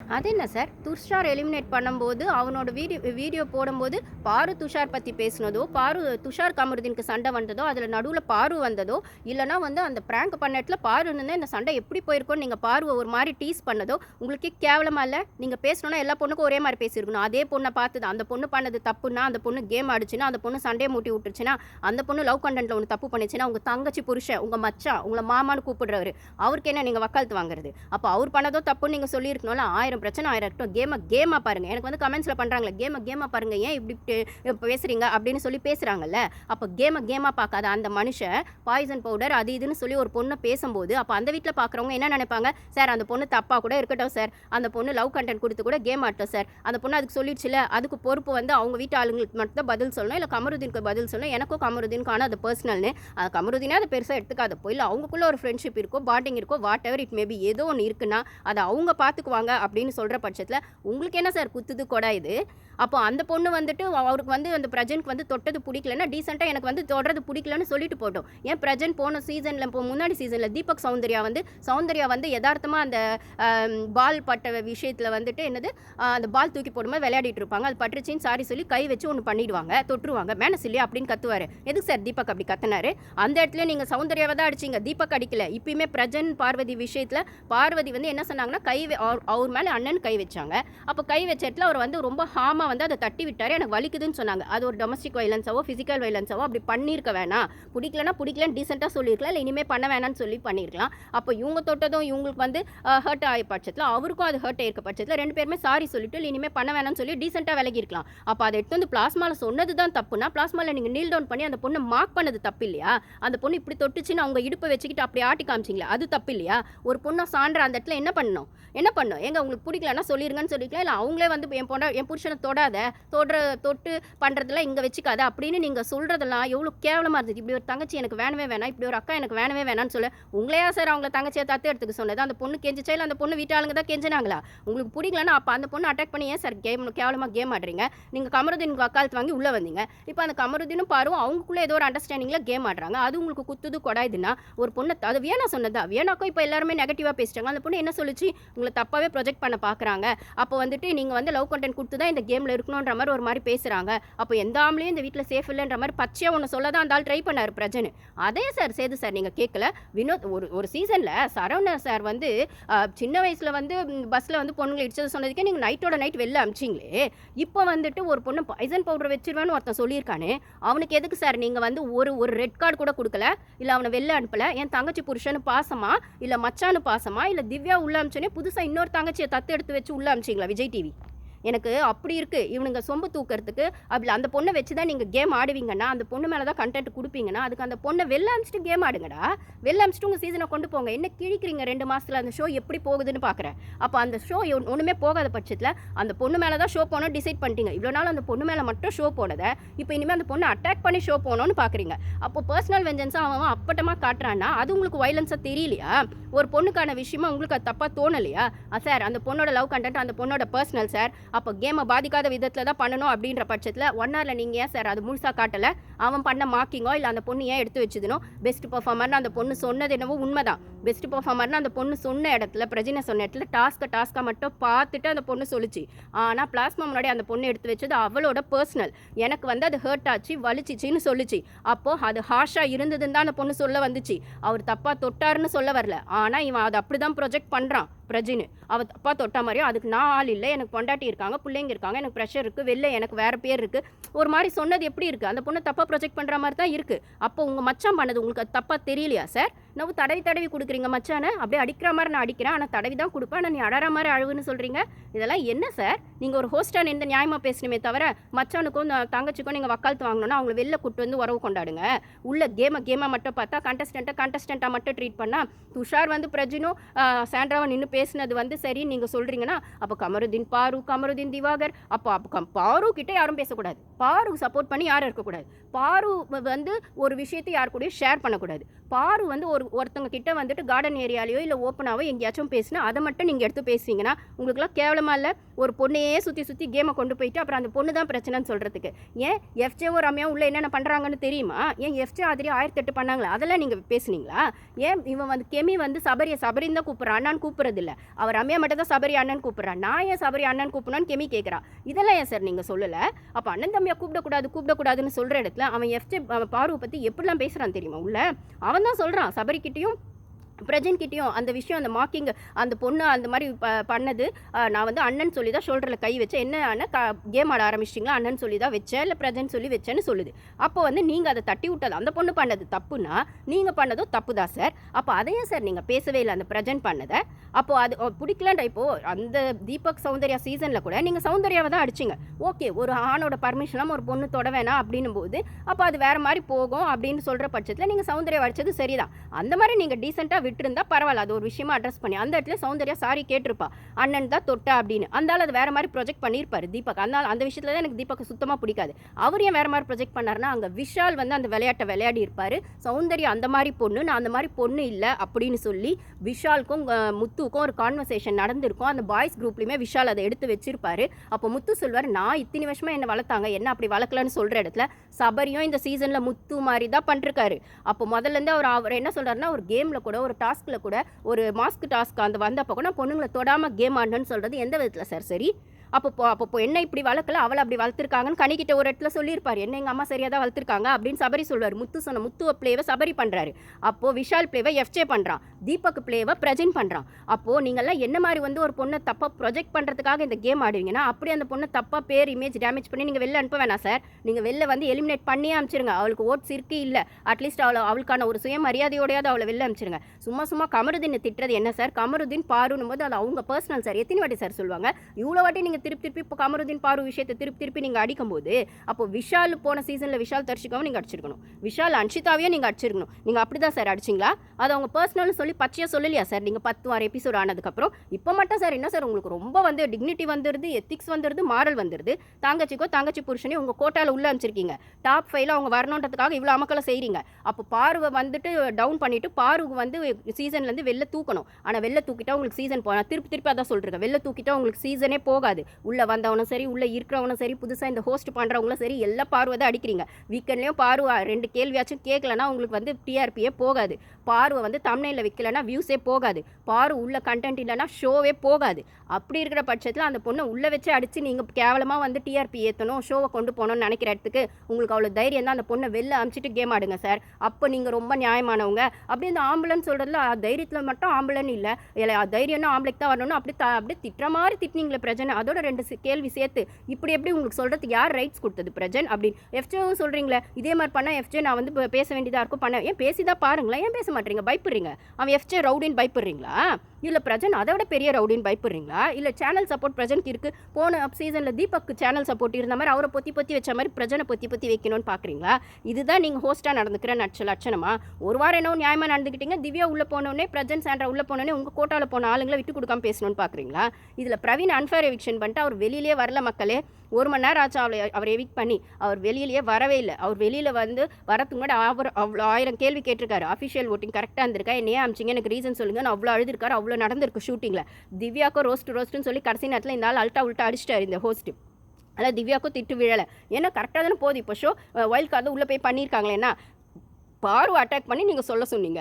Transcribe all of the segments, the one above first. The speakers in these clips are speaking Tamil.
அது என்ன சார்? துஷார் எலிமினேட் பண்ணும்போது அவனோட வீடியோ வீடியோ போடும்போது பாரு துஷார் பற்றி பேசினதோ பாரு துஷார் கமருதீனுக்கு சண்டை வந்ததோ அதில் நடுவில் பாரு வந்ததோ இல்லைனா வந்து அந்த ப்ராங்க் பண்ண இடத்துல பாரு இருந்தால் இந்த சண்டை எப்படி போயிருக்கோன்னு நீங்கள் பாருவை ஒரு மாதிரி டீஸ் பண்ணதோ உங்களுக்கே கேவலமாக இல்லை? நீங்கள் பேசணும்னா எல்லா பொண்ணுக்கும் ஒரே மாதிரி பேசியிருக்கணும். அதே பொண்ணை பார்த்தது அந்த பொண்ணு பண்ணது தப்புன்னா அந்த பொண்ணு கேம் ஆடிச்சுன்னா அந்த பொண்ணு சண்டையை மூட்டி விட்டுருச்சுன்னா அந்த பொண்ணு லவ் கண்டென்ட்டில் ஒன்று தப்பு பண்ணிச்சுன்னா உங்கள் தங்கச்சி புருஷன் உங்கள் மச்சான் உங்களை மாமான்னு கூப்பிடுறவர் அவருக்கு என்ன நீங்கள் வக்காலத்து வாங்குறது? அப்போ அவர் பண்ணதோ தப்புன்னு நீங்கள் சொல்லியிருக்கணும்ல ஆயிரம் பிரச்சனை ஆயிரம் இருக்கட்டும். கேமை கேமாக பாருங்கள் எனக்கு வந்து கமெண்ட்ஸில் பண்ணுறாங்களே கேமை கேமாக பாருங்கள் ஏன் இப்படி பேசுகிறீங்க அப்படின்னு சொல்லி பேசுகிறாங்கல்ல அப்போ கேமை கேமாக பார்க்காத அந்த மனுஷன் பாய்சன் பவுடர் அது இதுன்னு சொல்லி ஒரு பொண்ணை பேசும்போது அப்போ அந்த வீட்டில் பார்க்குறவங்க என்ன நினைப்பாங்க? சார் அந்த பொண்ணு தப்பாக கூட இருக்கட்டும் சார் அந்த பொண்ணு லவ் கண்டென்ட் கொடுத்து கூட கேம் ஆட்டோம் சார் அந்த பொண்ணு அதுக்கு சொல்லிடுச்சுல அதுக்கு பொறுப்பு வந்து அவங்க வீட்டு ஆளுங்களுக்கு மட்டும் தான் பதில் சொல்லணும். இல்லை கமருதீனுக்கு பதில் சொல்லணும். எனக்கும் கமருதீனுக்கான அது பர்சனல்னு அது கமருதீனே அதை பெருசாக எடுத்துக்காத போய் அவங்களுக்குள்ள ஒரு ஃப்ரெண்ட்ஷிப் இருக்கோ பாண்டிங் இருக்கோ வாட் எவர் இட் மேபி ஏதோ ஒன்று இருக்குன்னா அதை அவங்க பார்த்துக்குவாங்க அப்படி அப்படின்னு சொல்கிற பட்சத்தில் உங்களுக்கு என்ன சார் குத்துது கொடா இது? அப்போ அந்த பொண்ணு வந்துட்டு அவருக்கு வந்து அந்த பிரஜனுக்கு வந்து தொட்டது பிடிக்கலன்னா டீசெண்டாக எனக்கு வந்து தொடறது பிடிக்கலன்னு சொல்லிட்டு போட்டோம். ஏன் பிரஜன் போன சீசனில் இப்போ முன்னாடி சீசனில் தீபக் சௌந்தர்யா வந்து சௌந்தர்யா வந்து யதார்த்தமாக அந்த பால் பட்ட விஷயத்தில் வந்துட்டு என்னது அந்த பால் தூக்கி போடும்போது விளையாடிட்டு இருப்பாங்க. அது பட்டுருச்சின்னு சாரி சொல்லி கை வச்சு ஒன்று பண்ணிடுவாங்க. தொட்டுருவாங்க. மேனஸ் இல்லையா? அப்படின்னு கத்துவார். எதுக்கு சார் தீபக் அப்படி கத்தினாரு? அந்த இடத்துல நீங்கள் சௌந்தர்யாவை தான் அடிச்சீங்க. தீபக் அடிக்கல. இப்பயுமே பிரஜன் பார்வதி விஷயத்தில் பார்வதி வந்து என்ன சொன்னாங்கன்னா கை அவர் மேலே மேலே அண்ணன் கை வச்சாங்க. அப்போ கை வச்ச இடத்துல அவர் வந்து ரொம்ப ஹாமாக வந்து அதை தட்டி விட்டார். எனக்கு வலிக்குதுன்னு சொன்னாங்க. அது ஒரு டொமஸ்டிக் வைலன்ஸாவோ ஃபிசிக்கல் வைலன்ஸாவோ அப்படி பண்ணியிருக்க வேணாம். பிடிக்கலனா பிடிக்கலன்னு டீசெண்டாக சொல்லியிருக்கலாம். இல்லை இனிமேல் பண்ண வேணாம்னு சொல்லி பண்ணியிருக்கலாம். அப்போ இவங்க தொட்டதும் இவங்களுக்கு வந்து ஹர்ட் ஆகிய பட்சத்தில் அவருக்கும் அது ஹர்ட் ஆயிருக்க பட்சத்தில் ரெண்டு பேருமே சாரி சொல்லிட்டு இல்லை இனிமேல் பண்ண வேணாம்னு சொல்லி டீசெண்டாக விலகிருக்கலாம் அப்போ அதை எடுத்து வந்து பிளாஸ்மாவில் சொன்னது தான் தப்புனா பிளாஸ்மாவில் நீங்கள் நீல் டவுன் பண்ணி அந்த பொண்ணை மார்க் பண்ணது தப்பு இல்லையா? அந்த பொண்ணு இப்படி தொட்டுச்சுன்னு அவங்க இடுப்பை வச்சுக்கிட்டு அப்படி ஆட்டி காமிச்சிங்களா அது தப்பு இல்லையா? ஒரு பொண்ணை சான்ற அந்த இடத்துல என்ன பண்ணணும்? என்ன பண்ணும் எங்க உங்களுக்கு பிடிக்கலன்னா சொல்லிருங்கன்னு சொல்லிக்கலாம் இல்லை அவங்களே வந்து என் பொண்ணை என் புருஷனை தொடாத தொடுற தொட்டு பண்ணுறதெல்லாம் இங்கே வச்சுக்காத. அப்படின்னு நீங்கள் சொல்கிறதெல்லாம் எவ்வளோ கேவலமாக இருந்துச்சு. இப்படி ஒரு தங்கச்சி எனக்கு வேணவே வேணாம். இப்படி ஒரு அக்கா எனக்கு வேணவே வேணாம்னு சொல்ல. உங்களையா சார் அவங்கள தங்கச்சியை தத்து எடுத்துக்க சொன்னது? அந்த பொண்ணு கெஞ்சிச்சா இல்லை அந்த பொண்ணு வீட்டாளுங்க தான் கெஞ்சினாங்களா? உங்களுக்கு பிடிக்கலன்னா அப்போ அந்த பொண்ணு அட்டாக் பண்ணி ஏன் சார் கேம் கேவலமாக கேம் ஆடுறீங்க? நீங்கள் கமருதீனுக்கு வக்காலத்து வாங்கி உள்ளே வந்தீங்க. இப்போ அந்த கமருதீனும் பாரும் அவங்களுக்குள்ளே ஏதோ ஒரு அண்டர்ஸ்டாண்டிங்கில் கேம் ஆடுறாங்க. அது உங்களுக்கு குத்துது கொடாயுதுன்னா ஒரு பொண்ணு அது வேணா சொன்னதா வியனாக்கும் இப்போ எல்லாருமே நெகட்டிவாக பேசிட்டாங்க. அந்த பொண்ணு என்ன சொல்லிச்சு? உங்களை தப்பாகவே ப்ரொஜெக்ட் பண்ண பார்க்குறாங்க அப்போ வந்துட்டு நீங்கள் வந்து லவ் கண்டென்ட் கொடுத்து தான் இந்த கேமில் இருக்கணுன்ற மாதிரி ஒரு மாதிரி பேசுகிறாங்க அப்போ எந்த ஆம்பளையும் இந்த வீட்டில் சேஃப் இல்லைன்ற மாதிரி பச்சையாக ஒன்று சொல்ல தான் இருந்தாலும் ட்ரை பண்ணார் பிரஜனு அதே சார் சேது சார் நீங்கள் கேட்கல வினோத் ஒரு ஒரு சீசனில் சரவணன் சார் வந்து சின்ன வயசில் வந்து பஸ்ஸில் வந்து பொண்ணுங்களை இடிச்சது சொன்னதுக்கே நீங்கள் நைட்டோட நைட் வெளில அமிச்சிங்களே. இப்போ வந்துட்டு ஒரு பொண்ணு பாய்சன் பவுடர் வச்சிருவேன்னு ஒருத்தன் சொல்லியிருக்கானே. அவனுக்கு எதுக்கு சார் நீங்கள் வந்து ஒரு ஒரு ரெட் கார்டு கூட கொடுக்கல? இல்லை அவனை வெளில அனுப்பல? என் தங்கச்சி புருஷனு பாசமா? இல்லை மச்சானு பாசமா? இல்லை திவ்யா உள்ள அமிச்சோன்னே புதுசாக இன்னொரு தங்கச்சி தங்கச்சியை தத்து எடுத்து வச்சு உள்ள அமிச்சிங்களா விஜய் டிவி எனக்கு அப்படி இருக்குது இவனுங்க சொம்பு தூக்கிறதுக்கு அப்படி அந்த பொண்ணை வச்சு தான் நீங்கள் கேம் ஆடுவீங்கன்னா அந்த பொண்ணு மேலே தான் கண்டென்ட் கொடுப்பீங்கன்னா அதுக்கு அந்த பொண்ணை வெளில அமிச்சிட்டு கேம் ஆடுங்கடா. வெளில அமிச்சிட்டு உங்கள் சீசனை கொண்டு போங்க. என்ன கிழிக்கிறீங்க ரெண்டு மாதத்தில் அந்த ஷோ எப்படி போகுதுன்னு பார்க்குறேன் அப்போ அந்த ஷோ ஒன்றுமே போகாத பட்சத்தில் அந்த பொண்ணு மேலே தான் ஷோ போகணும் டிசைட் பண்ணிட்டீங்க. இவ்வளோ நாள் அந்த பொண்ணு மேலே மட்டும் ஷோ போனதை இப்போ இனிமேல் அந்த பொண்ணை அட்டாக் பண்ணி ஷோ போனோன்னு பார்க்குறீங்க அப்போ பர்சனல் வெஞ்சன்ஸாக அவன் அவன் அப்பட்டமாக காட்டுறான்னா அது உங்களுக்கு வைலன்ஸாக தெரியலையா? ஒரு பொண்ணுக்கான விஷயமா உங்களுக்கு அது தப்பாக தோணலையா? சார் அந்த பொண்ணோட லவ் கண்டென்ட் அந்த பொண்ணோட பர்சனல் சார் அப்போ கேமை பாதிக்காத விதத்தில் தான் பண்ணணும் அப்படின்ற பட்சத்தில் ஒன் ஹவரில் நீங்கள் ஏன் சார் அது முழுசாக காட்டலை? அவன் பண்ண மார்க்கிங்கோ இல்லை அந்த பொண்ணு ஏன் எடுத்து வச்சுதுனோ? பெஸ்ட் பர்ஃபார்மர்னு அந்த பொண்ணு சொன்னது என்னவோ உண்மைதான். பெஸ்ட் பர்ஃபார்மர்னு அந்த பொண்ணு சொன்ன இடத்துல பிரஜினை சொன்ன இடத்துல டாஸ்க்கை டாஸ்க்காக மட்டும் பார்த்துட்டு அந்த பொண்ணு சொல்லுச்சு. ஆனால் பிளாஸ்மா முன்னாடி அந்த பொண்ணு எடுத்து வச்சது அவளோட பர்சனல் எனக்கு வந்து அது ஹர்ட் ஆச்சு வலிச்சிச்சின்னு சொல்லுச்சு. அப்போது அது ஹாஷாக இருந்ததுன்னு தான் அந்த பொண்ணு சொல்ல வந்துச்சு. அவர் தப்பாக தொட்டாருன்னு சொல்ல வரல. ஆனால் இவன் அதை அப்படி தான் ப்ரொஜெக்ட் பண்ணுறான் பிரஜினு அவ தப்பா தொட்ட மாதிரியும் அதுக்கு நான் ஆள் இல்லை. எனக்கு பொண்டாட்டி இருக்காங்க பிள்ளைங்க இருக்காங்க எனக்கு ப்ரெஷர் இருக்குது வெளில எனக்கு வேறு பேர் இருக்குது ஒரு மாதிரி சொன்னது எப்படி இருக்குது அந்த பொண்ணு தப்பாக ப்ரொஜெக்ட் பண்ணுற மாதிரி தான் இருக்குது அப்போ உங்கள் மச்சான் பண்ணது உங்களுக்கு அது தப்பாக தெரியலையா சார் நம்ம தடவி தடவி கொடுக்குறீங்க மச்சானை. அப்படியே அடிக்கிற மாதிரி நான் அடிக்கிறேன். ஆனால் தடவி தான் கொடுப்பேன். ஆனால் நீ அடற மாதிரி அழுவுன்னு சொல்கிறீங்க இதெல்லாம் என்ன சார் நீங்கள் ஒரு ஹோஸ்டான எந்த நியாயமாக பேசணுமே தவிர மச்சானுக்கும் தங்கச்சிக்கும் நீங்கள் வக்காலத்து வாங்கணும்னா அவங்கள வெளில கூட்டு வந்து உறவு கொண்டாடுங்க. உள்ள கேமை கேமாக மட்டும் பார்த்தா கண்டஸ்டண்ட்டை கண்டஸ்டண்ட்டாக மட்டும் ட்ரீட் பண்ணால் துஷார் வந்து பிரஜினும் சாண்ட்ராவை நின்று பேசினது வந்து சரி நீங்கள் சொல்கிறீங்கன்னா அப்போ கமருதீன் பாரு கமருதீன் திவாகர். அப்போ அப்போ கம் பாரு கிட்டே யாரும் பேசக்கூடாது. பாரு சப்போர்ட் பண்ணி யாரும் இருக்கக்கூடாது. பாரு வந்து ஒரு விஷயத்தை யார் கூடயும் ஷேர் பண்ணக்கூடாது. பாரு வந்து ஒரு ஒருத்தவங்க கிட்ட வந்துட்டு கார்டன் ஏரியாலையோ இல்லை ஓப்பனாவோ எங்கேயாச்சும் பேசினா அதை மட்டும் நீங்கள் எடுத்து பேசுவீங்கன்னா உங்களுக்குலாம் கேவலமா இல்லை ஒரு பொண்ணையே சுற்றி சுற்றி கேமை கொண்டு போயிட்டு அப்புறம் அந்த பொண்ணு தான் பிரச்சனைன்னு சொல்கிறதுக்கு ஏன் எஃப்ஜேவோ ரம்யா உள்ள என்னென்ன பண்ணுறாங்கன்னு தெரியுமா? ஏன் எஃப்ஜே ஆதிரி ஆயிரத்தி எட்டு பண்ணாங்களா? அதெல்லாம் நீங்கள் பேசுனீங்களா? ஏன் இவன் வந்து கெமி வந்து சபரியை சபரின்னு தான் கூப்பிட்றான் அண்ணான்னு கூப்பிட்றதில்ல. அவர் ரம்யா மட்டும் தான் சபரி அண்ணன் கூப்பிட்றான் நான் ஏன் சபரி அண்ணன் கூப்பிடணும்னு கெமி கேட்குறான் இதெல்லாம் ஏன் சார் நீங்கள் சொல்லலை? அப்போ அண்ணன் தம்பியா கூப்பிடக்கூடாது கூப்பிடக்கூடாதுன்னு சொல்கிற இடத்துல அவன் எஃப்ஜே பார்வை பற்றி எப்படிலாம் பேசுகிறான் தெரியுமா உள்ள? அவன் தான் சொல்கிறான் சபரி பிரஜன் கிட்டேயும் அந்த விஷயம் அந்த மாக்கிங் அந்த பொண்ணு அந்த மாதிரி ப பண்ணது நான் வந்து அண்ணன் சொல்லி தான் ஷோல்டரில் கை வச்சேன் என்ன ஆனால் க கேம் ஆட ஆரம்பிச்சிட்டிங்களா? அண்ணன் சொல்லி தான் வச்சேன் இல்லை பிரஜன் சொல்லி வச்சேன்னு சொல்லுது. அப்போ வந்து நீங்கள் அதை தட்டி விட்டது அந்த பொண்ணு பண்ணது தப்புனா நீங்கள் பண்ணதும் தப்பு தான் சார். அப்போ அதையே சார் நீங்கள் பேசவே இல்லை அந்த பிரஜன் பண்ணதை. அப்போது அது பிடிக்கலன்ற இப்போது அந்த தீபக் சௌந்தர்யா சீசனில் கூட நீங்கள் சௌந்தர்யாவை தான் அடிச்சிங்க. ஓகே ஒரு ஆணோட பர்மிஷனாக ஒரு பொண்ணு தொட வேணாம் அப்படின்னும் போது அப்போ அது வேறு மாதிரி போகும் அப்படின்னு சொல்கிற பட்சத்தில் நீங்கள் சௌந்தர்யா அடித்தது சரிதான். அந்த மாதிரி நீங்கள் டீசெண்டாக விட்டுருந்தா பரவாயில்ல அது ஒரு விஷயமா அட்ரஸ் பண்ணி அந்த இடத்துல சௌந்தர்யா சாரி கேட்டிருப்பா. அண்ணன் தான் தொட்டா அப்படின்னு. அந்த அது வேற மாதிரி ப்ரொஜெக்ட் பண்ணியிருப்பாரு தீபக். அந்த அந்த விஷயத்துல தான் எனக்கு தீபக் சுத்தமாக பிடிக்காது. அவர் ஏன் வேற மாதிரி ப்ரொஜெக்ட் பண்ணாருன்னா அங்கே விஷால் வந்து அந்த விளையாட்டை விளையாடி இருப்பாரு. சௌந்தர்யா அந்த மாதிரி பொண்ணு நான் அந்த மாதிரி பொண்ணு இல்லை அப்படின்னு சொல்லி விஷாலுக்கும் முத்துக்கும் முத்துவுக்கும் ஒரு கான்வர்சேஷன் நடந்திருக்கும். அந்த பாய்ஸ் குரூப்லையுமே விஷால் அதை எடுத்து வச்சிருப்பாரு. அப்போ முத்து சொல்வார் நான் இத்தனை வருஷமாக என்ன வளர்த்தாங்க என்ன அப்படி வளர்க்கலன்னு சொல்கிற இடத்துல சபரியும் இந்த சீசனில் முத்து மாதிரி தான் பண்ணிருக்காரு. அப்போ முதல்லேருந்து அவர் அவர் என்ன சொல்கிறாருன்னா ஒரு கேமில் கூட ஒரு டாஸ்கில் கூட ஒரு மாஸ்க் டாஸ்க் அந்த வந்தப்போ கூட பொண்ணுங்களை தொடாமல் கேம் ஆடணும்னு சொல்றது எந்த விதத்தில் சார் சரி. அப்போ அப்போ என்ன இப்படி வளர்க்கல அவளை அப்படி வளர்த்துருக்காங்கன்னு கனிக்கிட்ட ஒரு இடத்துல சொல்லியிருப்பார். என்ன எங்கள் அம்மா சரியாக தான் வளர்த்துருக்காங்க? அப்படின்னு சபரி சொல்வார் முத்து சொன்ன முத்துவ பிளேவை சபரி பண்ணுறாரு அப்போது விஷால் பிளேவை எஃப்ஜே பண்ணுறான் தீபக் பிளேவை பிரஜன் பண்ணுறான் அப்போது நீங்கள்லாம் என்ன மாதிரி வந்து ஒரு பொண்ணை தப்பாக ப்ரொஜெக்ட் பண்ணுறதுக்காக இந்த கேம் ஆடுவீங்கன்னா அப்படி அந்த பொண்ணை தப்பாக பேர் இமேஜ் டேமேஜ் பண்ணி நீங்கள் வெளில அனுப்ப வேணாம் சார் நீங்கள் வெளில வந்து எலிமினேட் பண்ணியே அனுப்பிச்சிருங்க. அவளுக்கு ஓட்ஸ் இருக்கு இல்லை. அட்லீஸ்ட் அவளை அவளுக்கான ஒரு சுயமரியாதையோடையாவது அவளை வெளில அனுப்பிச்சிருங்க. சும்மா சும்மா கமருதீனை திட்டுறது என்ன சார் கமருதீன் பாருன்னும் போது அது அவங்க பர்சனல் சார் எத்தனை வாட்டி சார் சொல்லுவாங்க? இவ்வளோ வாட்டி நீங்கள் திருப்பி திருப்பி இப்போ கமருதீன் பாரு விஷயத்தை திருப்பி திருப்பி நீங்கள் அடிக்கும்போது அப்போ விஷால் போன சீசனில் விஷால் தரிசிக்காவும் நீங்கள் அடிச்சிருக்கணும். விஷால் அன்ஷிதாவையும் நீங்கள் அடிச்சிருக்கணும். நீங்கள் அப்படி தான் சார் அடிச்சிங்களா? அது அவங்க பர்சனல்னு சொல்லி பச்சையாக சொல்லலையா சார் நீங்கள் பத்து வாரம் எபிசோட் ஆனதுக்கப்புறம் இப்போ மட்டும் சார் என்ன சார் உங்களுக்கு ரொம்ப வந்து டிக்னிட்டி வந்துடுது எத்திக்ஸ் வந்துடுது மாரல் வந்துடுது தங்கச்சிக்கோ தங்கச்சி புருஷனே உங்கள் கோட்டாவில் உள்ள அனுப்பிச்சிருக்கீங்க. டாப் ஃபைவ்ல அவங்க வரணுன்றதுக்காக இவ்வளோ அமக்கலை செய்கிறீங்க அப்போ பார்வை வந்துட்டு டவுன் பண்ணிட்டு பார்வுக்கு வந்து சீசன்லேருந்து வெளில தூக்கணும். ஆனால் வெளில தூக்கிட்டா உங்களுக்கு சீசன் போனால் திருப்பி திருப்பி அதான் சொல்கிறேன் வெளில தூக்கிட்டா உங்களுக்கு சீசனே போகாது. உள்ளே வந்தவனும் சரி உள்ளே இருக்கிறவனும் சரி புதுசாக இந்த ஹோஸ்ட் பண்ணுறவங்களும் சரி எல்லா பார்வை தான் அடிக்கிறீங்க. வீக்கெண்ட்லேயும் பார்வை ரெண்டு கேள்வியாச்சும் கேட்கலன்னா உங்களுக்கு வந்து டிஆர்பியே போகாது. பார்வை வந்து தமிழில் வைக்கலன்னா வியூஸே போகாது. பார்வை உள்ள கண்டென்ட் இல்லைன்னா ஷோவே போகாது. அப்படி இருக்கிற பட்சத்தில் அந்த பொண்ணை உள்ளே வச்சு அடித்து நீங்கள் கேவலமாக வந்து டிஆர்பி ஏற்றணும் ஷோவை கொண்டு போகணும்னு நினைக்கிற இடத்துக்கு உங்களுக்கு அவ்வளோ தைரியம் தான் அந்த பொண்ணை வெளில அமுச்சிட்டு கேம் ஆடுங்க சார் அப்போ நீங்கள் ரொம்ப நியாயமானவங்க. அப்படியே இந்த ஆம்புலன்ஸ் சொல்கிறதுல தைரியத்தில் மட்டும் ஆம்புலன் இல்லை. இல்லை தைரியம்னா ஆம்பளைக்கு தான் வரணும்னு அப்படி த அப்படியே திட்டுற மாதிரி திட்டினீங்களே பிரச்சனை. அதோட ரெண்டு கேள்வி சேர்த்து இப்படி எப்படி உங்களுக்கு சொல்கிறதுக்கு யார் ரைட்ஸ் கொடுத்தது பிரஜன் அப்படின்னு? எஃப்ஜேவும் சொல்கிறீங்களே இதே மாதிரி பண்ணால் எஃப்ஜே நான் வந்து பேச வேண்டியதாக இருக்கும் பண்ண ஏன் பேசி தான் பாருங்களேன் ஏன் பேச மாட்டேறீங்க பயப்படுறீங்க. அவன் எஃப்ஜே ரவுடின்னு பயப்படுறீங்களா? இல்லை பிரஜன் அதை விட பெரிய ரவுடின்னு பயப்படுறீங்களா? இல்லை சேனல் சப்போர்ட் பிரஜனுக்கு இருக்குது போன சீசனில் தீபக் சேனல் சப்போர்ட் இருந்த மாதிரி அவரை பொத்தி பொத்தி வச்ச மாதிரி பிரஜனை பொத்தி பொத்தி வைக்கணும்னு பார்க்குறீங்களா இதுதான் நீங்கள் ஹோஸ்ட்டாக நடந்துக்கிற நட்ச லட்சணமா? ஒரு வாரம் என்ன நியாயமாக நடந்துக்கிட்டீங்க திவ்யா உள்ளே போனோடனே பிரஜன் சாண்ட்ரா உள்ளே போனோடனே உங்கள் கோட்டாவில் போன ஆளுங்களை விட்டு கொடுக்காம பேசணும்னு பார்க்குறீங்களா இதில் பிரவீன் அன்ஃபேர் எவிக்ஷன் பண்ணிட்டு அவர் வெளியிலே வரல மக்களே. ஒரு மணி நேரம் ஆச்சு அவளை அவரை எவிக் பண்ணி. அவர் வெளியிலேயே வரவே இல்லை. அவர் வெளியில் வந்து வரத்துக்கு முன்னாடி அவர் அவ்வளோ ஆயிரம் கேள்வி கேட்டிருக்காரு. அஃபிஷியல் ஓட்டிங் கரெக்டாக இருந்திருக்கா? என்னையே அமிச்சிங்க எனக்கு ரீசன் சொல்லுங்கன்னு அவ்வளோ அழுதுருக்காரு. அவ்வளோ நடந்திருக்கு ஷூட்டிங்கில் திவ்யாக்கோ ரோஸ்ட் ரோஸ்ட்டுன்னு சொல்லி கடைசி நேரத்தில் இந்த ஆள் அல்ட்டா உல்ட்டா அடிச்சிட்டாரு இந்த ஹோஸ்ட்டு அதனால் திவ்யாக்கும் திட்டு விழலை. ஏன்னா கரெக்டாக தானே போகுது. இப்போ ஷோ வைல்ட் கார்டு உள்ளே போய் பண்ணியிருக்காங்களேன்னா பார்வை அட்டாக் பண்ணி நீங்கள் சொல்ல சொன்னீங்க.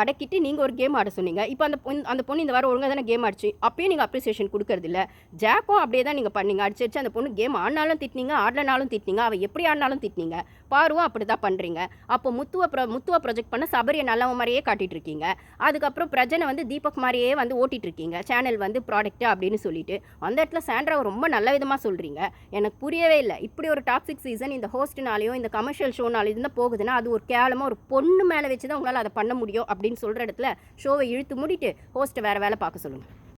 அடக்கிட்டு நீங்கள் ஒரு கேம் ஆட சொன்னீங்க. இப்போ அந்த பொண்ணு அந்த பொண்ணு இந்த வாரம் ஒழுங்காக தானே கேம் ஆடிச்சு. அப்பயும் நீங்கள் அப்ரிசியேஷன் கொடுக்கறதில்ல. ஜாக்கும் அப்படியே தான் நீங்கள் பண்ணீங்க. அடிச்சு அடிச்சு அந்த பொண்ணு கேம் ஆடினாலும் திட்டினீங்க ஆடலனாலும் திட்டினீங்க அவள் எப்படி ஆடினாலும் திட்டினீங்க. பார்வும் அப்படி தான் பண்ணுறீங்க அப்போ முத்துவ ப்ரொ முத்துவ ப்ரொஜெக்ட் பண்ண சபரியை நல்லவன் மாதிரியே காட்டிகிட்டு இருக்கீங்க. அதுக்கப்புறம் பிரஜனை வந்து தீபக் மாதிரியே வந்து ஓட்டிகிட்டு இருக்கீங்க. சேனல் வந்து ப்ராடக்ட்டு அப்படின்னு சொல்லிட்டு. அந்த இடத்துல சாண்ட்ராவை ரொம்ப நல்ல விதமாக சொல்கிறீங்க எனக்கு புரியவே இல்லை. இப்படி ஒரு டாக்ஸிக் சீசன் இந்த ஹோஸ்ட்னாலேயும் இந்த கமர்ஷியல் ஷோனாலேயும் தான் போகுதுன்னா அது ஒரு கேவலமாக ஒரு பொண்ணு மேலே வச்சு தான் உங்களால் அதை பண்ண பண்ண முடியும் அப்படின்னு சொல்கிற இடத்துல ஷோவை இழுத்து மூடிட்டு ஹோஸ்ட்டை வேறு வேலை பார்க்க சொல்லுங்கள்